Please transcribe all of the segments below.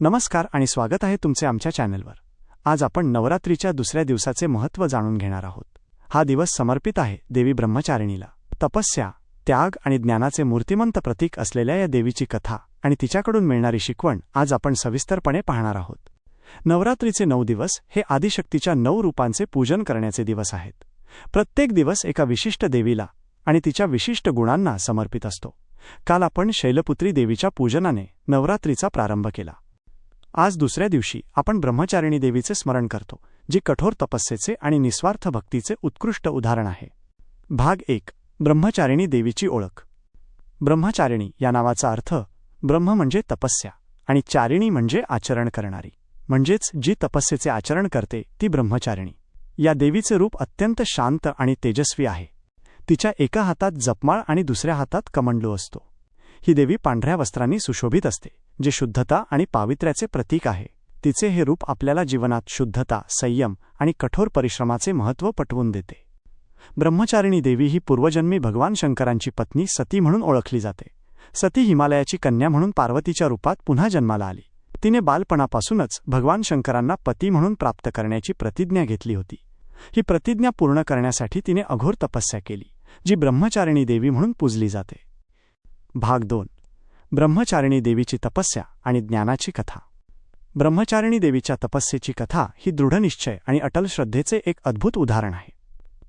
नमस्कार आणि स्वागत आहे तुमचे आमच्या चॅनलवर. आज आपण नवरात्रीच्या दुसऱ्या दिवसाचे महत्त्व जाणून घेणार आहोत. हा दिवस समर्पित आहे देवी ब्रह्मचारिणीला. तपस्या त्याग आणि ज्ञानाचे मूर्तिमंत प्रतीक असलेल्या या देवीची कथा आणि तिच्याकडून मिळणारी शिकवण आज आपण सविस्तरपणे पाहणार आहोत. नवरात्रीचे नऊ दिवस हे आदिशक्तीच्या नऊ रूपांचे पूजन करण्याचे दिवस आहेत. प्रत्येक दिवस एका विशिष्ट देवीला आणि तिच्या विशिष्ट गुणांना समर्पित असतो. काल आपण शैलपुत्री देवीच्या पूजनाने नवरात्रीचा प्रारंभ केला. आज दुसऱ्या दिवशी आपण ब्रह्मचारिणी देवीचे स्मरण करतो जी कठोर तपस्येचे आणि निस्वार्थ भक्तीचे उत्कृष्ट उदाहरण आहे. भाग एक ब्रह्मचारिणी देवीची ओळख. ब्रह्मचारिणी या नावाचा अर्थ ब्रह्म म्हणजे तपस्या आणि चारिणी म्हणजे आचरण करणारी. म्हणजेच जी तपस्येचे आचरण करते ती ब्रह्मचारिणी. या देवीचे रूप अत्यंत शांत आणि तेजस्वी आहे. तिच्या एका हातात जपमाळ आणि दुसऱ्या हातात कमंडलू असतो. ही देवी पांढऱ्या वस्त्रांनी सुशोभित असते. जे शुद्धता आणि पावित्र्याचे प्रतीक आहे. तिचे हे रूप आपल्याला जीवनात शुद्धता संयम आणि कठोर परिश्रमाचे महत्त्व पटवून देते. ब्रह्मचारिणी देवी ही पूर्वजन्मी भगवान शंकरांची पत्नी सती म्हणून ओळखली जाते. सती हिमालयाची कन्या म्हणून पार्वतीच्या रूपात पुन्हा जन्माला आली. तिने बालपणापासूनच भगवान शंकरांना पती म्हणून प्राप्त करण्याची प्रतिज्ञा घेतली होती. ही प्रतिज्ञा पूर्ण करण्यासाठी तिने अघोर तपस्या केली जी ब्रह्मचारिणी देवी म्हणून पूजली जाते. भाग दोन. ब्रह्मचारिणी देवीची तपस्या आणि ज्ञानाची कथा. ब्रह्मचारिणी देवीच्या तपस्येची कथा ही दृढनिश्चय आणि अटल श्रद्धेचे एक अद्भुत उदाहरण आहे.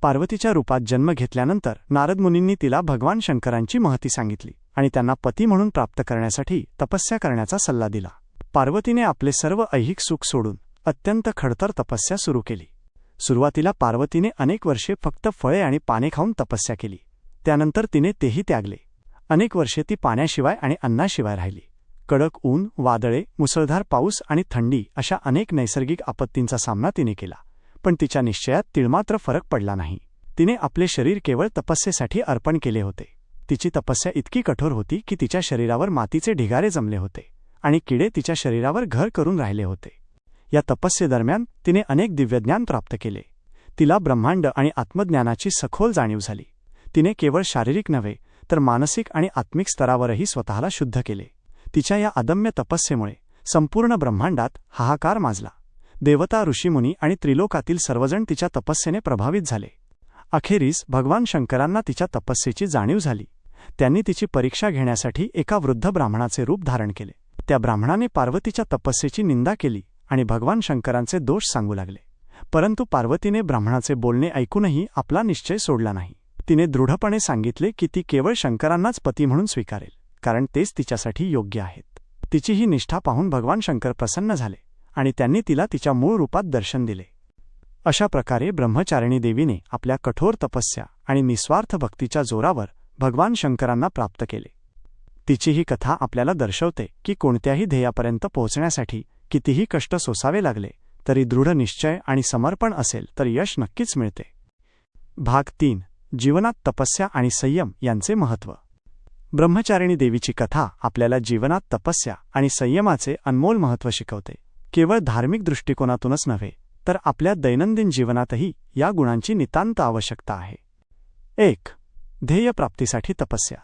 पार्वतीच्या रूपात जन्म घेतल्यानंतर नारद मुनींनी तिला भगवान शंकरांची महती सांगितली आणि त्यांना पती म्हणून प्राप्त करण्यासाठी तपस्या करण्याचा सल्ला दिला. पार्वतीने आपले सर्व ऐहिक सुख सोडून अत्यंत खडतर तपस्या सुरू केली. सुरुवातीला पार्वतीने अनेक वर्षे फक्त फळे आणि पाने खाऊन तपस्या केली. त्यानंतर तिने तेही त्यागले. अनेक वर्षे ती पाण्याशिवाय आणि अन्नाशिवाय राहिली. कडक ऊन वादळे मुसळधार पाऊस आणि थंडी अशा अनेक नैसर्गिक आपत्तींचा सामना तिने केला पण तिच्या निश्चयात तिळमात्र फरक पडला नाही. तिने आपले शरीर केवळ तपस्येसाठी अर्पण केले होते. तिची तपस्या इतकी कठोर होती की तिच्या शरीरावर मातीचे ढिगारे जमले होते आणि किडे तिच्या शरीरावर घर करून राहिले होते. या तपस्येदरम्यान तिने अनेक दिव्यज्ञान प्राप्त केले. तिला ब्रह्मांड आणि आत्मज्ञानाची सखोल जाणीव झाली. तिने केवळ शारीरिक नव्हे तर मानसिक आणि आत्मिक स्तरावरही स्वतःला शुद्ध केले. तिच्या या अदम्य तपस्येमुळे संपूर्ण ब्रह्मांडात हाहाकार माजला. देवता ऋषीमुनी आणि त्रिलोकातील सर्वजण तिच्या तपस्येने प्रभावित झाले. अखेरीस भगवान शंकरांना तिच्या तपस्येची जाणीव झाली. त्यांनी तिची परीक्षा घेण्यासाठी एका वृद्ध ब्राह्मणाचे रूप धारण केले. त्या ब्राह्मणाने पार्वतीच्या तपस्येची निंदा केली आणि भगवान शंकरांचे दोष सांगू लागले. परंतु पार्वतीने ब्राह्मणाचे बोलणे ऐकूनही आपला निश्चय सोडला नाही. तिने दृढपणे सांगितले की ती केवळ शंकरांनाच पती म्हणून स्वीकारेल कारण तेच तिच्यासाठी योग्य आहेत. तिची ही निष्ठा पाहून भगवान शंकर प्रसन्न झाले आणि त्यांनी तिला तिच्या मूळ रूपात दर्शन दिले. अशा प्रकारे ब्रह्मचारिणी देवीने आपल्या कठोर तपस्या आणि निस्वार्थ भक्तीच्या जोरावर भगवान शंकरांना प्राप्त केले. तिची ही कथा आपल्याला दर्शवते की कोणत्याही ध्येयापर्यंत पोहोचण्यासाठी कितीही कष्ट सोसावे लागले तरी दृढ निश्चय आणि समर्पण असेल तर यश नक्कीच मिळते. भाग तीन. जीवनात तपस्या आणि संयम यांचे महत्त्व. ब्रह्मचारिणी देवीची कथा आपल्याला जीवनात तपस्या आणि संयमाचे अनमोल महत्त्व शिकवते. केवळ धार्मिक दृष्टिकोनातूनच नव्हे तर आपल्या दैनंदिन जीवनातही या गुणांची नितांत आवश्यकता आहे. एक ध्येयप्राप्तीसाठी तपस्या.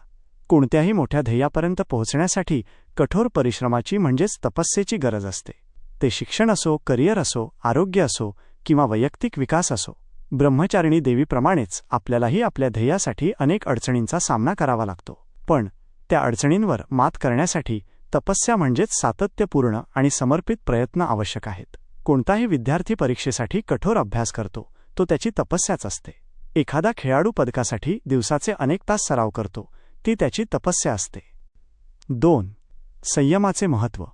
कोणत्याही मोठ्या ध्येयापर्यंत पोहोचण्यासाठी कठोर परिश्रमाची म्हणजेच तपस्येची गरज असते. ते शिक्षण असो करिअर असो आरोग्य असो किंवा वैयक्तिक विकास असो ब्रह्मचारिणी देवीप्रमाणेच आपल्यालाही आपल्या ध्येयासाठी अनेक अडचणींचा सामना करावा लागतो. पण त्या अडचणींवर मात करण्यासाठी तपस्या म्हणजेच सातत्यपूर्ण आणि समर्पित प्रयत्न आवश्यक आहेत. कोणताही विद्यार्थी परीक्षेसाठी कठोर अभ्यास करतो तो त्याची तपस्याच असते. एखादा खेळाडू पदकासाठी दिवसाचे अनेक तास सराव करतो ती त्याची तपस्या असते. दोन संयमाचे महत्त्व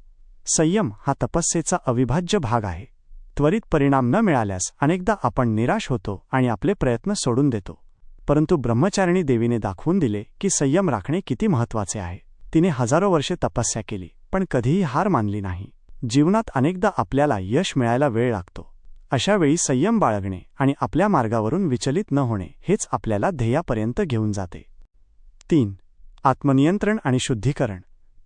संयम हा तपस्येचा अविभाज्य भाग आहे. त्वरित परिणाम न मिळाल्यास अनेकदा आपण निराश होतो आणि आपले प्रयत्न सोडून देतो. परंतु ब्रह्मचारिणी देवीने दाखवून दिले की संयम राखणे किती महत्त्वाचे आहे. तिने हजारो वर्षे तपस्या केली पण कधीही हार मानली नाही. जीवनात अनेकदा आपल्याला यश मिळायला वेळ लागतो. अशावेळी संयम बाळगणे आणि आपल्या मार्गावरून विचलित न होणे हेच आपल्याला ध्येयापर्यंत घेऊन जाते. तीन आत्मनियंत्रण आणि शुद्धीकरण.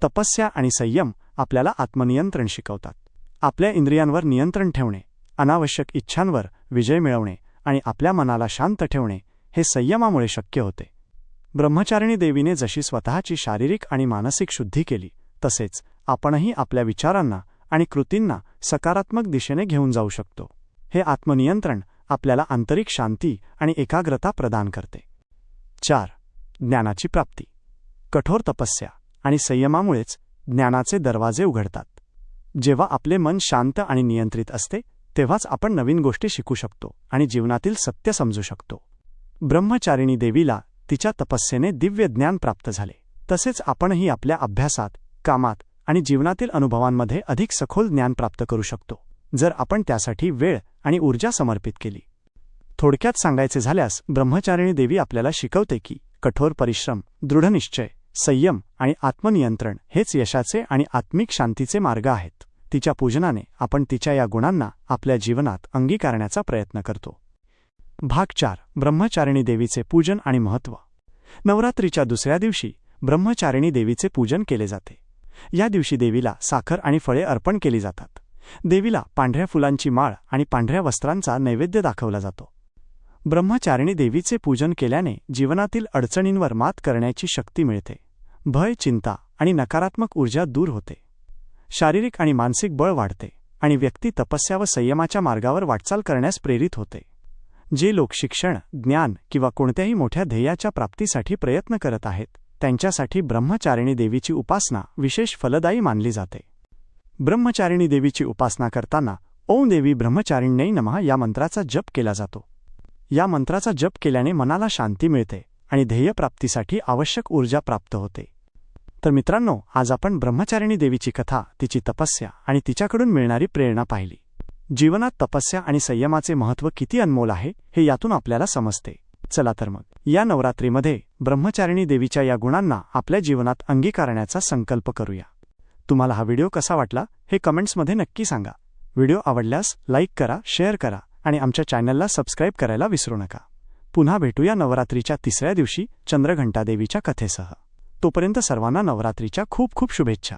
तपस्या आणि संयम आपल्याला आत्मनियंत्रण शिकवतात. आपल्या इंद्रियांवर नियंत्रण ठेवणे अनावश्यक इच्छांवर विजय मिळवणे आणि आपल्या मनाला शांत ठेवणे हे संयमामुळे शक्य होते. ब्रह्मचारिणी देवीने जशी स्वतःची शारीरिक आणि मानसिक शुद्धी केली तसेच आपणही आपल्या विचारांना आणि कृतींना सकारात्मक दिशेने घेऊन जाऊ शकतो. हे आत्मनियंत्रण आपल्याला आंतरिक शांती आणि एकाग्रता प्रदान करते. चार. ज्ञानाची प्राप्ती. कठोर तपस्या आणि संयमामुळेच ज्ञानाचे दरवाजे उघडतात. जेव्हा आपले मन शांत आणि नियंत्रित असते तेव्हाच आपण नवीन गोष्टी शिकू शकतो आणि जीवनातील सत्य समजू शकतो. ब्रह्मचारिणी देवीला तिच्या तपस्येने दिव्य ज्ञान प्राप्त झाले. तसेच आपणही आपल्या अभ्यासात कामात आणि जीवनातील अनुभवांमध्ये अधिक सखोल ज्ञान प्राप्त करू शकतो जर आपण त्यासाठी वेळ आणि ऊर्जा समर्पित केली. थोडक्यात सांगायचे झाल्यास ब्रह्मचारिणी देवी आपल्याला शिकवते की कठोर परिश्रम दृढनिश्चय संयम आणि आत्मनियंत्रण हेच यशाचे आणि आत्मिक शांतीचे मार्ग आहेत. तिच्या पूजनाने आपण तिच्या या गुणांना आपल्या जीवनात अंगीकारण्याचा प्रयत्न करतो. भाग चार. ब्रह्मचारिणी देवीचे पूजन आणि महत्त्व. नवरात्रीच्या दुसऱ्या दिवशी ब्रह्मचारिणी देवीचे पूजन केले जाते. या दिवशी देवीला साखर आणि फळे अर्पण केली जातात. देवीला पांढऱ्या फुलांची माळ आणि पांढऱ्या वस्त्रांचा नैवेद्य दाखवला जातो. ब्रह्मचारिणी देवीचे पूजन केल्याने जीवनातील अडचणींवर मात करण्याची शक्ती मिळते. भय चिंता आणि नकारात्मक ऊर्जा दूर होते. शारीरिक आणि मानसिक बळ वाढते आणि व्यक्ती तपस्या व संयमाच्या मार्गावर वाटचाल करण्यास प्रेरित होते. जे लोक शिक्षण ज्ञान किंवा कोणत्याही मोठ्या ध्येयाच्या प्राप्तीसाठी प्रयत्न करत आहेत त्यांच्यासाठी ब्रह्मचारिणी देवीची उपासना विशेष फलदायी मानली जाते. ब्रह्मचारिणी देवीची उपासना करताना ओम देवी ब्रह्मचारिण्यै नमः या मंत्राचा जप केला जातो. या मंत्राचा जप केल्याने मनाला शांती मिळते आणि ध्येयप्राप्तीसाठी आवश्यक ऊर्जा प्राप्त होते. तर मित्रांनो आज आपण ब्रह्मचारिणी देवीची कथा तिची तपस्या आणि तिच्याकडून मिळणारी प्रेरणा पाहिली. जीवनात तपस्या आणि संयमाचे महत्त्व किती अनमोल आहे हे यातून आपल्याला समजते. चला तर मग या नवरात्रीमध्ये ब्रह्मचारिणी देवीच्या या गुणांना आपल्या जीवनात अंगीकारण्याचा संकल्प करूया. तुम्हाला हा व्हिडिओ कसा वाटला हे कमेंट्समध्ये नक्की सांगा. व्हिडिओ आवडल्यास लाईक करा शेअर करा आणि आमच्या चॅनलला सबस्क्राईब करायला विसरू नका. पुन्हा भेटूया नवरात्रीच्या तिसऱ्या दिवशी चंद्रघंटा देवीच्या कथेसह. तोपर्यंत सर्वांना नवरात्रीच्या खूप खूप शुभेच्छा.